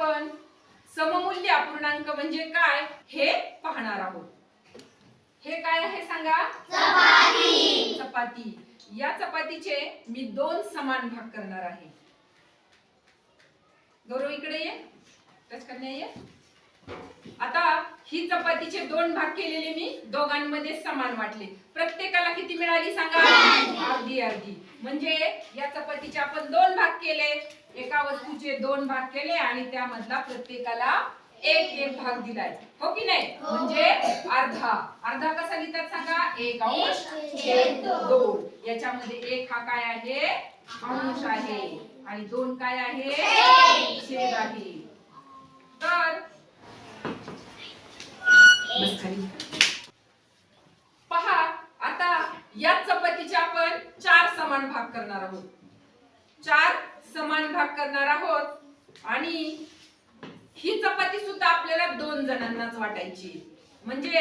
आपण सममूल्य अपूर्णांक म्हणजे काय हे पाहणार आहोत. हे काय आहे सांगा? चपाती. या चपातीचे मी दोन समान भाग करणार आहे. गौरव इकडे ये. टच करण्या ये. आता ही चपातीचे दोन भाग केलेले मी दोघांमध्ये समान वाटले. प्रत्येकाला किती मिळाली सांगा? अर्धी अर्धी म्हणजे या चपातीचे आपण दोन भाग केले. एका वस्तूचे दोन भाग केले आणि त्यामधला प्रत्येकाला एक एक भाग दिलाय. हो की नाही? म्हणजे अर्धा. अर्धा कसा लिहितात सांगा? एक अंश छेद दोन. याच्यामध्ये एक हा काय आहे? अंश आहे. आणि दोन काय आहे? छेद आहे. तर. पहा आता या चपातीचे आपण चार समान भाग करणार आहोत. चार समान भाग करणार आहोत. आणि ही चपाती सुद्धा आपल्याला दोन जणांनाच वाटायची. म्हणजे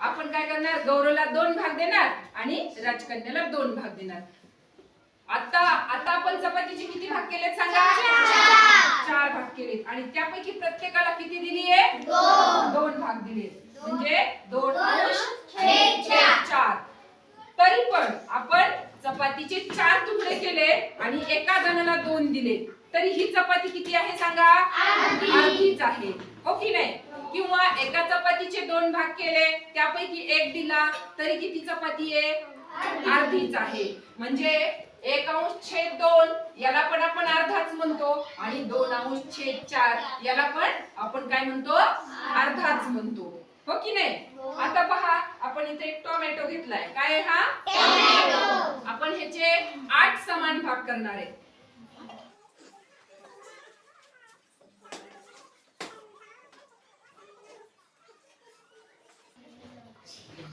आपण काय करणार? गौरवला दोन भाग देणार आणि राजकन्याला दोन भाग देणार. आता आता आपण चपातीचे किती भाग केलेत सांगा? चार भाग केलेत. आणि त्यापैकी प्रत्येकाला किती दिली आहे दोन भाग दिले म्हणजे दोन अंश छेद चार तरी पण आपण चपातीचे चार तुकडे केले आणि एका जणाला दोन दिले. तरी ही चपाती किती आहे सांगा? अर्धीच आहे. हो की नाही? किंवा एका चपातीचे दोन भाग केले त्यापैकी एक दिला तरी किती चपाती आहे? अर्धीच आहे. म्हणजे एक अंश छेद दोन याला पण आपण अर्धाच म्हणतो. आणि दोन अंश छेद चार याला पण आपण काय म्हणतो? अर्धाच म्हणतो. हो की नाही? आता पहा आपण इथे एक टोमॅटो घेतलाय. काय हा? आपण भाग करणार आहे.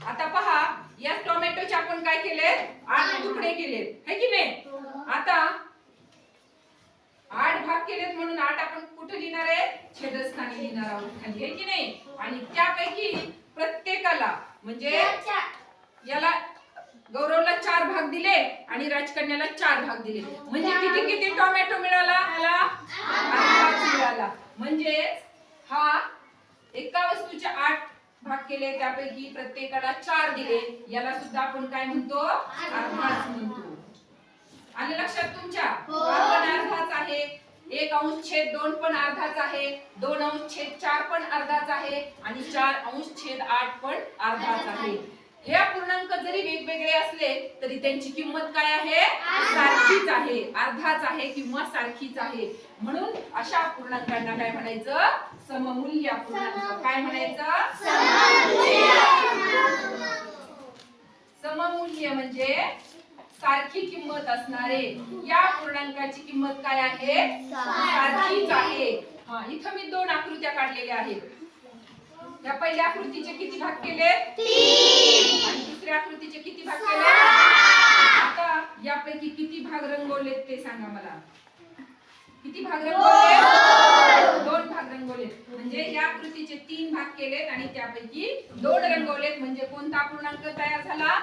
आता पहा या टोमॅटोचे आपण काय केले? आठ तुकडे केलेत. है की नाही? आता आठ भाग केलेत म्हणून आठ आपण कुठे लिहिणार आहे? छेदस्थानी लिहिणार आहोत खाली. आहे की नाही? आणि त्यापैकी प्रत्येकाला म्हणजे याला गौरवला चार भाग दिले आणि राजकन्याला चार भाग दिले. म्हणजे किती किती टोमॅटो मिळाला? मिळाला. म्हणजे हा एका वस्तूचे आठ भाग केले त्यापैकी प्रत्येकाला चार दिले. याला सुद्धा आपण काय म्हणतो? अर्धाच म्हणतो. आलं लक्षात तुमच्या? हा. पण अर्धाच आहे. एक अंश छेद दोन पण अर्धाच आहे. दोन अंश छेद चार पण अर्धाच आहे. आणि चार अंश छेद आठ पण अर्धाच आहे. हे अपूर्णांक जरी असले तरी त्यांची किंमत काय आहे? सारखीच आहे. अर्धाच आहे किंवा सारखीच आहे. म्हणून अशा पूर्णांकांना काय म्हणायचं? सममूल्य पूर्णांक. काय म्हणायचं? सममूल्य म्हणजे सारखी किंमत असणारे. या पूर्णांकाची किंमत काय आहे? सारखीच आहे. हा इथं मी दोन आकृत्या काढलेल्या आहेत. या पहिल्या आकृतीचे किती भाग केले? आणि दुसऱ्या आकृतीचे किती भाग केले? आता यापैकी किती भाग रंगवलेत ते सांगा मला. किती भाग रंगवले दोन. भाग रंगवले म्हणजे या आकृतीचे तीन भाग केलेत आणि त्यापैकी दोन रंगवलेत. म्हणजे कोणता पूर्णांक तयार झाला?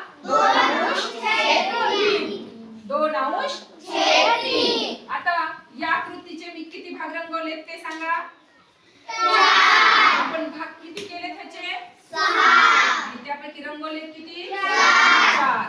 दोन अंश. आता या आकृतीचे मी किती भाग रंगवलेत ते सांगा? आपण भाग किती केले त्याचे आणि त्यापैकी रंगवलेत किती? चार.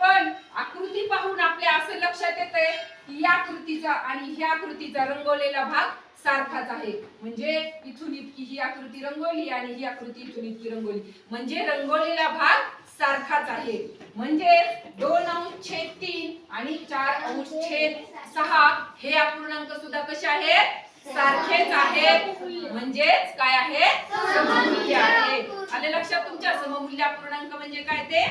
पण आकृती पाहून आपल्या असं लक्षात येतंय की या आकृतीचा आणि ह्या आकृतीचा रंगवलेला भाग सारखाच आहे. म्हणजे इथून इतकी ही आकृती रंगवली आणि ही आकृती इथून इतकी रंगवली म्हणजे रंगवलेला भाग सारखाच आहे. म्हणजे दोन अंश छेद तीन आणि चार अंश छेद सहा हे अपूर्णांक सुद्धा कसे आहेत? सारखेच आहेत म्हणजेच काय आहे? सममूल्य आहे. आले लक्षात तुमच्या सममूल्य पूर्णांक म्हणजे काय ते?